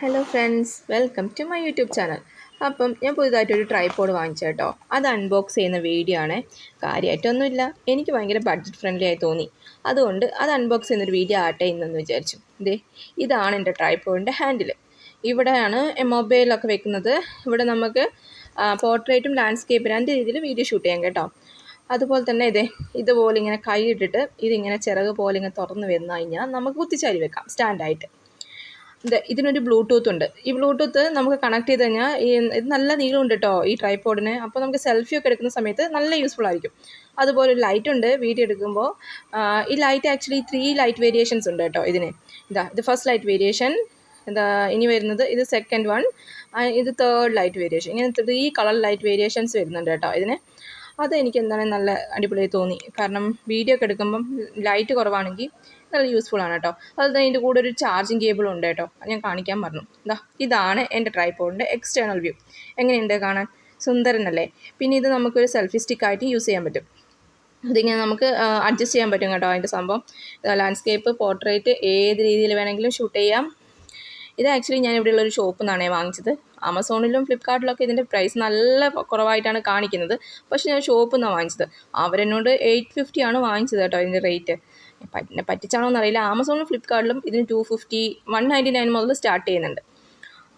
Hello friends welcome to my YouTube channel അപ്പം ഞാൻ പുതുതായിട്ടൊരു tripod വാങ്ങിച്ചു കേട്ടോ അത് അൺബോക്സ് ചെയ്യുന്ന വീഡിയോ ആണ്. കാര്യമായിട്ടൊന്നുമില്ല എനിക്ക് ഭയങ്കര ബഡ്ജറ്റ് ഫ്രണ്ട്ലി ആയി തോന്നി. അതുകൊണ്ട് അത് അൺബോക്സ് ചെയ്യുന്നൊരു വീഡിയോ ആട്ടെ ഇന്നെന്ന് വിചാരിച്ചു. ദേ ഇതാണ് എന്റെ ട്രൈപോഡിന്റെ ഹാൻഡിൽ ഇവിടെയാണ് മൊബൈലൊക്കെ വെക്കുന്നത്. ഇവിടെ നമുക്ക് പോർട്രേറ്റും ലാൻഡ്സ്കേപ്പും രണ്ട് രീതിയിൽ വീഡിയോ ഷൂട്ട് ചെയ്യാം കേട്ടോ. അതുപോലെ തന്നെ ഇതേ ഇതുപോലെ ഇങ്ങനെ കൈ ഇട്ടിട്ട് ഇതിങ്ങനെ ചിറക് പോലെ ഇങ്ങനെ തുറന്ന് വന്നു കഴിഞ്ഞാൽ നമുക്ക് കുത്തിച്ചാരി വെക്കാം. സ്റ്റാൻഡായിട്ട് ഇത് ഇതിനൊരു ബ്ലൂടൂത്ത് ഉണ്ട്. ഈ ബ്ലൂടൂത്ത് നമുക്ക് കണക്ട് ചെയ്ത് കഴിഞ്ഞാൽ ഈ ഇത് നല്ല നീളമുണ്ട് കേട്ടോ ഈ ട്രൈപോഡിന് അപ്പോൾ നമുക്ക് സെൽഫി ഒക്കെ എടുക്കുന്ന സമയത്ത് നല്ല യൂസ്ഫുൾ ആയിരിക്കും. അതുപോലെ ഒരു ലൈറ്റ് ഉണ്ട്. വീഡിയോ എടുക്കുമ്പോൾ ഈ light actually three light variations ഉണ്ട് കേട്ടോ ഇതിന്. ഇതാ ഇത് ഫസ്റ്റ് ലൈറ്റ് വേരിയേഷൻ എന്താ ഇനി വരുന്നത് ഇത് സെക്കൻഡ് വൺ ഇത് തേർഡ് ലൈറ്റ് വേരിയേഷൻ ഇങ്ങനെ ത്രീ കളർ ലൈറ്റ് വേരിയേഷൻസ് വരുന്നുണ്ട് കേട്ടോ ഇതിന്. അത് എനിക്ക് എന്താണ് നല്ല അടിപൊളിയായി തോന്നി. കാരണം വീഡിയോ ഒക്കെ എടുക്കുമ്പം ലൈറ്റ് കുറവാണെങ്കിൽ നല്ല യൂസ്ഫുൾ ആണ് കേട്ടോ അതുപോലെ ഇതിന്റെ കൂടെ ഒരു ചാർജിങ് കേബിളും ഉണ്ട് കേട്ടോ ഞാൻ കാണിക്കാൻ പറഞ്ഞു ഇതാ ഇതാണ് എന്റെ ട്രൈപോഡിന്റെ എക്സ്റ്റേണൽ വ്യൂ എങ്ങനെയുണ്ട് കാണാൻ? സുന്ദരനല്ലേ പിന്നെ ഇത് നമുക്കൊരു സെൽഫി സ്റ്റിക്കായിട്ട് യൂസ് ചെയ്യാൻ പറ്റും. ഇതിങ്ങനെ നമുക്ക് അഡ്ജസ്റ്റ് ചെയ്യാൻ പറ്റും കേട്ടോ അതിന്റെ സംഭവം. ലാൻഡ്സ്കേപ്പ് പോർട്രേറ്റ് ഏത് രീതിയിൽ വേണമെങ്കിലും ഷൂട്ട് ചെയ്യാം. ഇത് ആക്ച്വലി ഞാൻ ഇവിടെയുള്ള ഒരു ഷോപ്പിൽ നിന്നാണ് വാങ്ങിച്ചത്. ആമസോണിലും ഫ്ലിപ്കാർട്ടിലൊക്കെ ഇതിന്റെ പ്രൈസ് നല്ല കുറവായിട്ടാണ് കാണിക്കുന്നത്. പക്ഷേ ഞാൻ ഷോപ്പിൽ നിന്നാണ് വാങ്ങിച്ചത്. അവരെന്നോട് എയ്റ്റ് ഫിഫ്റ്റി ആണ് വാങ്ങിച്ചത് കേട്ടോ ഇതിന്റെ റേറ്റ് പറ്റിച്ചാണോ എന്നറിയില്ല ആമസോണിലും ഫ്ലിപ്കാർട്ടിലും ഇതിന് two fifty one ninety nine മുതൽ സ്റ്റാർട്ട് ചെയ്യുന്നുണ്ട്.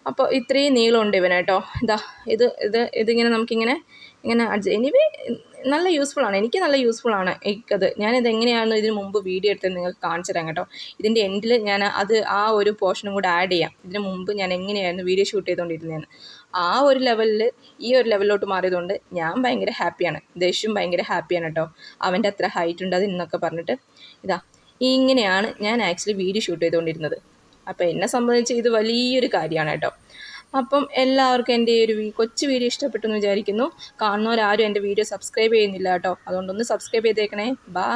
അപ്പോൾ ഇത്രയും നീളമുണ്ട് ഇവന് കേട്ടോ. ഇതാ ഇത് ഇത് ഇതിങ്ങനെ നമുക്കിങ്ങനെ ഇങ്ങനെ അഡ്ജസ്റ്റ് എനിവേ നല്ല യൂസ്ഫുൾ ആണ്. എനിക്ക് നല്ല യൂസ്ഫുൾ ആണ് എനിക്കത്. ഞാനിത് എങ്ങനെയാണെന്ന് ഇതിന് മുമ്പ് വീഡിയോ എടുത്ത് നിങ്ങൾക്ക് കാണിച്ചു തരാം കേട്ടോ. ഇതിന്റെ എൻഡിൽ ഞാൻ അത് ആ ഒരു പോർഷനും കൂടെ ആഡ് ചെയ്യാം. ഇതിന് മുമ്പ് ഞാൻ എങ്ങനെയായിരുന്നു വീഡിയോ ഷൂട്ട് ചെയ്തുകൊണ്ടിരുന്നതെന്ന് ആ ഒരു ലെവലിൽ ഈ ഒരു ലെവലിലോട്ട് മാറിയതുകൊണ്ട് ഞാൻ ഭയങ്കര ഹാപ്പിയാണ് ദേഷ്യം ഭയങ്കര ഹാപ്പിയാണ് കേട്ടോ. അവന്റെ അത്ര ഹൈറ്റ് ഉണ്ട് അതിന്നൊക്കെ പറഞ്ഞിട്ട്. ഇതാ ഇങ്ങനെയാണ് ഞാൻ ആക്ച്വലി വീഡിയോ ഷൂട്ട് ചെയ്തുകൊണ്ടിരുന്നത് അപ്പോൾ എന്നെ സംബന്ധിച്ച് ഇത് വലിയൊരു കാര്യമാണ് കേട്ടോ. അപ്പം എല്ലാവർക്കും എന്റെ ഈ ഒരു കൊച്ചു വീഡിയോ ഇഷ്ടപ്പെട്ടു എന്ന് വിചാരിക്കുന്നു. കാണുന്നവരാരും എന്റെ വീഡിയോ സബ്സ്ക്രൈബ് ചെയ്യുന്നില്ല കേട്ടോ. അതുകൊണ്ടൊന്ന് സബ്സ്ക്രൈബ് ചെയ്തേക്കണേ. ബായ്